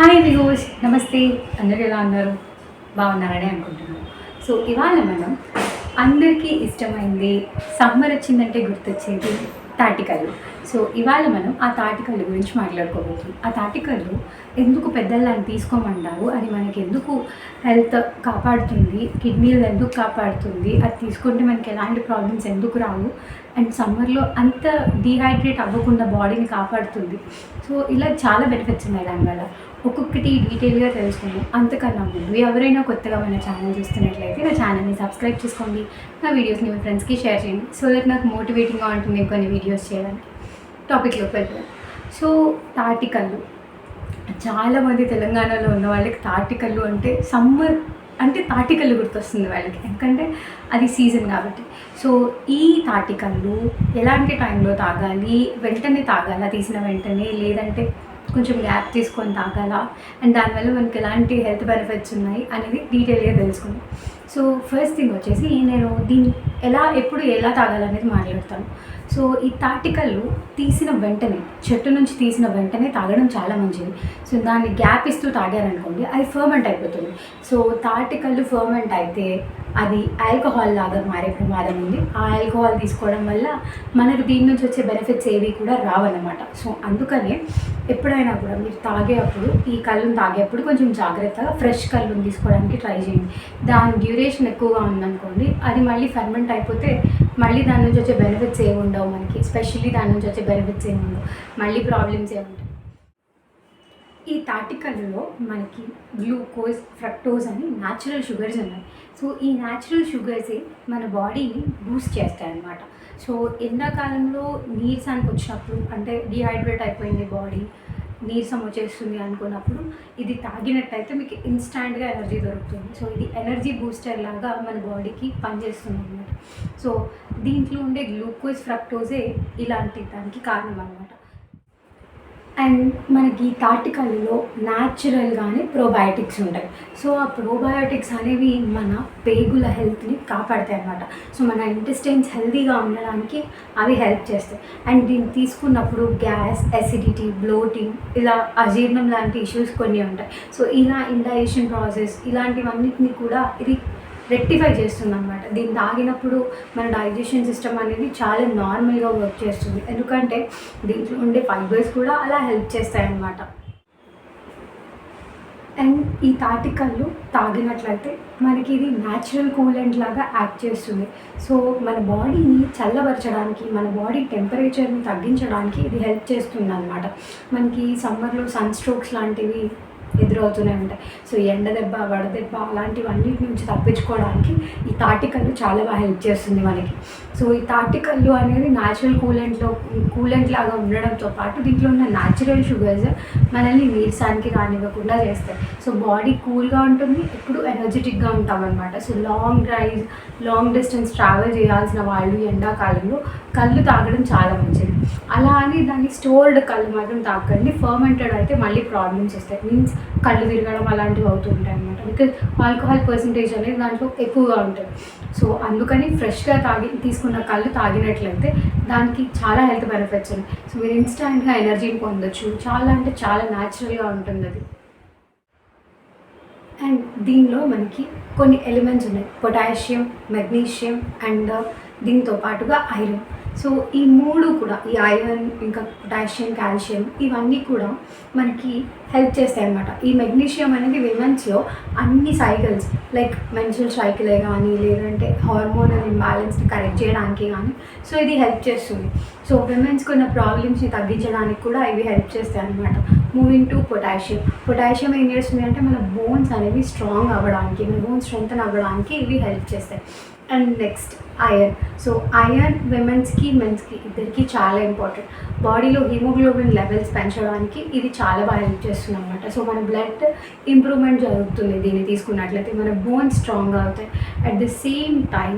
Hi విహోష్ నమస్తే. అందరూ ఎలా ఉన్నారు? బాగున్నారని అనుకుంటున్నాను. సో ఇవాళ మనం అందరికీ ఇష్టమైంది సమ్మర్ వచ్చిందంటే గుర్తొచ్చేది తాటికల్లు సో ఇవాళ మనం ఆ తాటికల్లు గురించి మాట్లాడుకోబోతున్నాం. ఆ తాటికల్లు ఎందుకు పెద్దలను తీసుకోమంటారు అది మనకి ఎందుకు హెల్త్ కాపాడుతుంది? కిడ్నీలు ఎందుకు కాపాడుతుంది? అది తీసుకుంటే మనకి ఎలాంటి ప్రాబ్లమ్స్ ఎందుకు రావు? అండ్ సమ్మర్లో అంత డీహైడ్రేట్ అవ్వకుండా బాడీని కాపాడుతుంది. సో ఇలా చాలా బెనిఫిట్స్ ఉన్నాయి దానివల్ల ఒక్కొక్కటి డీటెయిల్గా తెలుసుకుందాం. అంతకన్నా ముందు ఎవరైనా కొత్తగా మన ఛానల్ చూస్తున్నట్లయితే నా ఛానల్ని సబ్స్క్రైబ్ చేసుకోండి. నా వీడియోస్ని మీ ఫ్రెండ్స్కి షేర్ చేయండి. సో దట్ నాకు మోటివేటింగ్గా ఉంటుంది కొన్ని వీడియోస్ చేయడానికి. టాపిక్లోకి వెళ్తాను సో తాటికల్లు. చాలామంది తెలంగాణలో ఉన్న వాళ్ళకి తాటికల్లు అంటే సమ్మర్ అంటే తాటికల్లు గుర్తొస్తుంది వాళ్ళకి. ఎందుకంటే అది సీజన్ కాబట్టి. సో ఈ తాటికల్లు ఎలాంటి టైంలో తాగాలి? వెంటనే తాగాలా? తీసిన వెంటనే? లేదంటే కొంచెం గ్యాప్ తీసుకొని తాగాలా? అండ్ దానివల్ల మనకి ఎలాంటి హెల్త్ బెనిఫిట్స్ ఉన్నాయి అనేది డీటెయిల్గా తెలుసుకుందాం. సో ఫస్ట్ థింగ్ వచ్చేసి నేను దీన్ని ఎలా ఎప్పుడు ఎలా తాగాలనేది మాట్లాడతాను. సో ఈ తాటికల్లు తీసిన వెంటనే చెట్టు నుంచి తీసిన వెంటనే తాగడం చాలా మంచిది. సో దాన్ని గ్యాప్ ఇస్తూ తాగారనుకోండి అది ఫర్మెంట్ అయిపోతుంది. సో తాటికల్లు ఫర్మెంట్ అయితే అది ఆల్కహాల్ లాగా మారే ప్రమాదం ఉంది. ఆ ఆల్కహాల్ తీసుకోవడం వల్ల మనకు దీని నుంచి వచ్చే బెనిఫిట్స్ ఏవి కూడా రావన్నమాట. సో అందుకనే ఎప్పుడైనా కూడా మీరు తాగేటప్పుడు ఈ కళ్ళును తాగేటప్పుడు కొంచెం జాగ్రత్తగా ఫ్రెష్ కళ్ళుని తీసుకోవడానికి ట్రై చేయండి. దాని డ్యూరేషన్ ఎక్కువగా ఉందనుకోండి అది మళ్ళీ ఫర్మెంట్ అయిపోతే మళ్ళీ దాని నుంచి వచ్చే బెనిఫిట్స్ ఏమి ఉండవు మనకి. స్పెషల్లీ దాని నుంచి వచ్చే బెనిఫిట్స్ ఏమి ఉండవు. మళ్ళీ ప్రాబ్లమ్స్ ఏమి ఉంటాయి. ఈ తాటికల్లో మనకి గ్లూకోజ్ ఫ్రక్టోజ్ అని న్యాచురల్ షుగర్స్ ఉన్నాయి. సో ఈ న్యాచురల్ షుగర్సే మన బాడీని బూస్ట్ చేస్తాయి అన్నమాట సో ఎండాకాలంలో నీరసానికి వచ్చినప్పుడు అంటే డిహైడ్రేట్ అయిపోయింది బాడీ నీరసం వచ్చేస్తుంది అనుకున్నప్పుడు ఇది తాగినట్టయితే మీకు ఇన్స్టాంట్గా ఎనర్జీ దొరుకుతుంది. సో ఇది ఎనర్జీ బూస్టర్ లాగా మన బాడీకి పనిచేస్తుంది అనమాట సో దీంట్లో ఉండే గ్లూకోజ్ ఫ్రక్టోజే ఇలాంటి దానికి కారణం అనమాట అండ్ మనకి తాటికల్లో న్యాచురల్గానే ప్రోబయోటిక్స్ ఉంటాయి. సో ఆ ప్రోబయోటిక్స్ అనేవి మన పేగుల హెల్త్ని కాపాడతాయి అన్నమాట. సో మన ఇంటెస్టైన్స్ హెల్తీగా ఉండడానికి అవి హెల్ప్ చేస్తాయి. అండ్ దీన్ని తీసుకున్నప్పుడు గ్యాస్ ఎసిడిటీ బ్లోటింగ్ ఇలా అజీర్ణం లాంటి ఇష్యూస్ కొన్ని ఉంటాయి. సో ఇలా ఇండైజేషన్ ప్రాసెస్ ఇలాంటివన్నిటిని కూడా ఇది రెక్టిఫై చేస్తుంది అనమాట దీన్ని తాగినప్పుడు మన డైజెషన్ సిస్టమ్ అనేది చాలా నార్మల్గా వర్క్ చేస్తుంది. ఎందుకంటే దీంట్లో ఉండే ఫైబర్స్ కూడా అలా హెల్ప్ చేస్తాయన్నమాట. అండ్ ఈ తాటికల్లు తాగినట్లయితే మనకి ఇది న్యాచురల్ కూలెంట్ లాగా యాక్ట్ చేస్తుంది. సో మన బాడీని చల్లబరచడానికి మన బాడీ టెంపరేచర్ని తగ్గించడానికి ఇది హెల్ప్ చేస్తుంది అనమాట మనకి సమ్మర్లో సన్ స్ట్రోక్స్ లాంటివి ఎదురవుతూనే ఉంటాయి. సో ఎండ దెబ్బ వడదెబ్బ అలాంటివన్నిటి నుంచి తప్పించుకోవడానికి ఈ తాటికల్లు చాలా బాగా హెల్ప్ చేస్తుంది మనకి. సో ఈ తాటికల్లు అనేది న్యాచురల్ కూలెంట్లో కూలెంట్ లాగా ఉండడంతో పాటు దీంట్లో ఉన్న న్యాచురల్ షుగర్స్ మనల్ని నీరసానికి కానివ్వకుండా చేస్తాయి. సో బాడీ కూల్గా ఉంటుంది ఎప్పుడు ఎనర్జెటిక్గా ఉంటాం so long drive long distance travel చేయాల్సిన వాళ్ళు ఎండాకాలంలో కళ్ళు తాగడం చాలా మంచిది. అలా అని దాన్ని స్టోర్డ్ కళ్ళు మాత్రం తాకండి ఫర్మెంటెడ్ అయితే మళ్ళీ ప్రాబ్లమ్స్ వస్తాయి మీన్స్ కళ్ళు తిరగడం అలాంటివి అవుతుంటాయి అనమాట బికాజ్ ఆల్కహాల్ పర్సంటేజ్ అనేది దాంట్లో ఎక్కువగా ఉంటుంది. సో అందుకని ఫ్రెష్గా తాగి తీసుకున్న కళ్ళు తాగినట్లయితే దానికి చాలా హెల్త్ బెనిఫిట్స్ ఉన్నాయి. సో మీరు ఇన్స్టాంట్గా ఎనర్జీని పొందొచ్చు. చాలా అంటే చాలా న్యాచురల్గా ఉంటుంది అది. అండ్ దీనిలో మనకి కొన్ని ఎలిమెంట్స్ ఉన్నాయి. పొటాషియం మెగ్నీషియం అండ్ దీంతో పాటుగా ఐరన్ సో ఈ మూడు కూడా ఈ ఐరన్ ఇంకా పొటాషియం కాల్షియం ఇవన్నీ కూడా మనకి హెల్ప్ చేస్తాయి అన్నమాట. ఈ మెగ్నీషియం అనేది విమెన్స్లో అన్ని సైకిల్స్ లైక్ మెన్సురల్ సైకిలే కానీ లేదంటే హార్మోనల్ ఇంబ్యాలెన్స్ని కరెక్ట్ చేయడానికి కానీ సో ఇది హెల్ప్ చేస్తుంది. సో విమెన్స్కి ఉన్న ప్రాబ్లమ్స్ని తగ్గించడానికి కూడా ఇవి హెల్ప్ చేస్తాయి అనమాట మూవింగ్ టు పొటాషియం. పొటాషియం ఏం చేస్తుంది అంటే మన బోన్స్ అనేవి స్ట్రాంగ్ అవ్వడానికి మన బోన్స్ స్ట్రెంగ్తన్ అవ్వడానికి ఇవి హెల్ప్ చేస్తాయి. And next iron. So iron విమెన్స్కి మెన్స్కి ఇద్దరికి చాలా ఇంపార్టెంట్ బాడీలో హిమోగ్లోబిన్ లెవెల్స్ పెంచడానికి ఇది చాలా బాగా హెల్ప్ చేస్తుంది అనమాట సో మన బ్లడ్ ఇంప్రూవ్మెంట్ జరుగుతుంది దీన్ని తీసుకున్నట్లయితే. మన బోన్స్ స్ట్రాంగ్ అవుతాయి. At the same time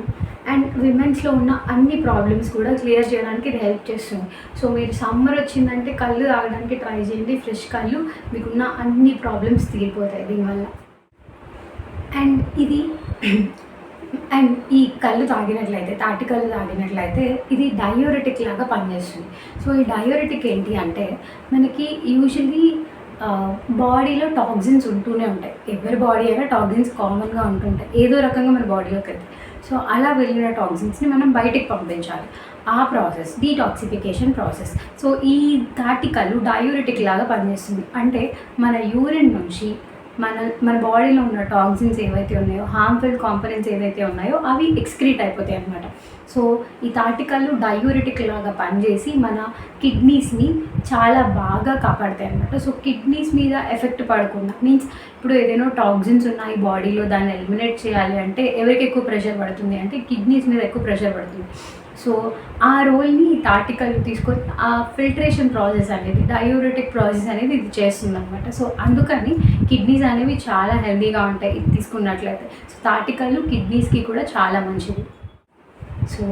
and విమెన్స్లో ఉన్న అన్ని ప్రాబ్లమ్స్ కూడా క్లియర్ చేయడానికి ఇది హెల్ప్ చేస్తుంది. సో మీరు సమ్మర్ వచ్చిందంటే కళ్ళు తాగడానికి ట్రై చేయండి. ఫ్రెష్ కళ్ళు మీకున్న అన్ని ప్రాబ్లమ్స్ తీరిపోతాయి దీనివల్ల. అండ్ ఇది అండ్ ఈ కళ్ళు తాగినట్లయితే తాటి కళ్ళు తాగినట్లయితే ఇది డయోరెటిక్ లాగా పనిచేస్తుంది. సో ఈ డయోరెటిక్ ఏంటి అంటే మనకి యూజువలీ బాడీలో టాక్సిన్స్ ఉంటూనే ఉంటాయి. ఎవరి బాడీ అయినా టాక్సిన్స్ కామన్గా ఉంటుంటాయి. ఏదో రకంగా మన బాడీలోకి వెళ్తాయి. సో అలా వెళ్ళిన టాక్సిన్స్ని మనం బయటికి పంపించాలి. ఆ ప్రాసెస్ డీటాక్సిఫికేషన్ ప్రాసెస్ సో ఈ తాటికలు డయూరిటిక్ లాగా పనిచేస్తుంది. అంటే మన యూరిన్ నుంచి మన మన బాడీలో ఉన్న టాక్సిన్స్ ఏవైతే ఉన్నాయో హార్మ్ఫుల్ కాంపనెంట్స్ ఏవైతే ఉన్నాయో అవి ఎక్స్క్రీట్ అయిపోతాయి అన్నమాట. సో ఈ తాటికలు డయూరిటిక్ లాగా పనిచేసి మన కిడ్నీస్ని చాలా బాగా కాపాడతాయి అన్నమాట. సో కిడ్నీస్ మీద ఎఫెక్ట్ పడకుండా మీన్స్ ఇప్పుడు ఏదైనా టాక్సిన్స్ ఉన్నాయి బాడీలో దాన్ని ఎలిమినేట్ చేయాలి అంటే ఎవరికి ఎక్కువ ప్రెషర్ పడుతుంది అంటే కిడ్నీస్ మీద ఎక్కువ ప్రెషర్ పడుతుంది. సో ఆ రోల్ని తాటికలు తీసుకొని ఆ ఫిల్టరేషన్ ప్రాసెస్ అనేది డయూరెటిక్ ప్రాసెస్ అనేది ఇది చేస్తుంది అనమాట సో అందుకని కిడ్నీస్ అనేవి చాలా హెల్దీగా ఉంటాయి ఇది తీసుకున్నట్లయితే. సో తాటికలు కిడ్నీస్కి కూడా చాలా మంచిది. సో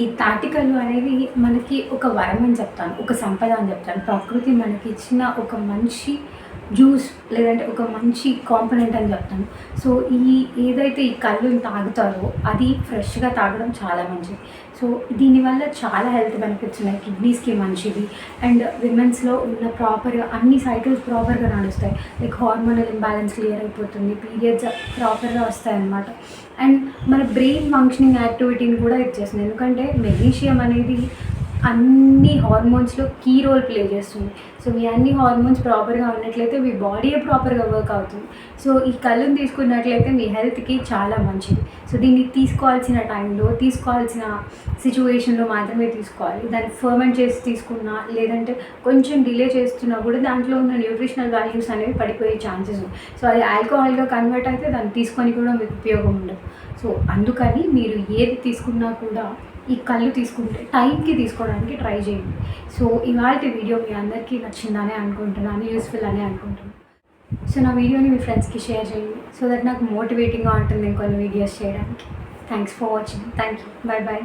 ఈ తాటికలు అనేవి మనకి ఒక వరం అని చెప్తాను ఒక సంపద అని చెప్తాను. ప్రకృతి మనకి ఇచ్చిన ఒక మంచి జ్యూస్ లేదంటే ఒక మంచి కాంపనెంట్ అని చెప్తాను. సో ఈ ఏదైతే ఈ కళ్ళు తాగుతారో అది ఫ్రెష్గా తాగడం చాలా మంచిది. సో దీనివల్ల చాలా హెల్త్ బెనిఫిట్స్ ఉన్నాయి. కిడ్నీస్కి మంచిది. అండ్ విమెన్స్లో ఉన్న ప్రాపర్గా అన్ని సైకిల్స్ ప్రాపర్గా నడుస్తాయి. లైక్ హార్మోనల్ ఇంబ్యాలెన్స్ క్లియర్ అయిపోతుంది. పీరియడ్స్ ప్రాపర్గా వస్తాయి అన్నమాట అండ్ మన బ్రెయిన్ ఫంక్షనింగ్ యాక్టివిటీని కూడా ఇచ్చేస్తుంది ఎందుకంటే మెగ్నీషియం అనేది అన్ని హార్మోన్స్లో కీ రోల్ ప్లే చేస్తుంది. సో మీ అన్ని హార్మోన్స్ ప్రాపర్గా ఉన్నట్లయితే మీ బాడీ ప్రాపర్గా వర్క్ అవుతుంది. సో ఈ కళ్ళును తీసుకున్నట్లయితే మీ హెల్త్కి చాలా మంచిది. సో దీన్ని తీసుకోవాల్సిన టైంలో తీసుకోవాల్సిన సిచ్యువేషన్లో మాత్రమే తీసుకోవాలి. దాన్ని ఫర్మెంట్ చేసి తీసుకున్నా లేదంటే కొంచెం డిలే చేస్తున్నా కూడా దాంట్లో ఉన్న న్యూట్రిషనల్ వాల్యూస్ అనేవి పడిపోయే ఛాన్సెస్ ఉంది సో అది ఆల్కహాల్గా కన్వర్ట్ అయితే దాన్ని తీసుకొని కూడా మీకు ఉపయోగం ఉండదు. సో అందుకని మీరు ఏది తీసుకున్నా కూడా ఈ కళ్ళు తీసుకుంటే టైంకి తీసుకోవడానికి ట్రై చేయండి. సో ఇవాళ వీడియో మీ అందరికీ నచ్చిందని అనుకుంటున్నాను యూస్ఫుల్ అని అనుకుంటున్నాను. సో నా వీడియోని మీ ఫ్రెండ్స్కి షేర్ చేయండి సో దట్ నాకు మోటివేటింగ్గా ఉంటుంది ఇంకొన్ని వీడియోస్ చేయడానికి. Thanks for watching. Thank you. Bye bye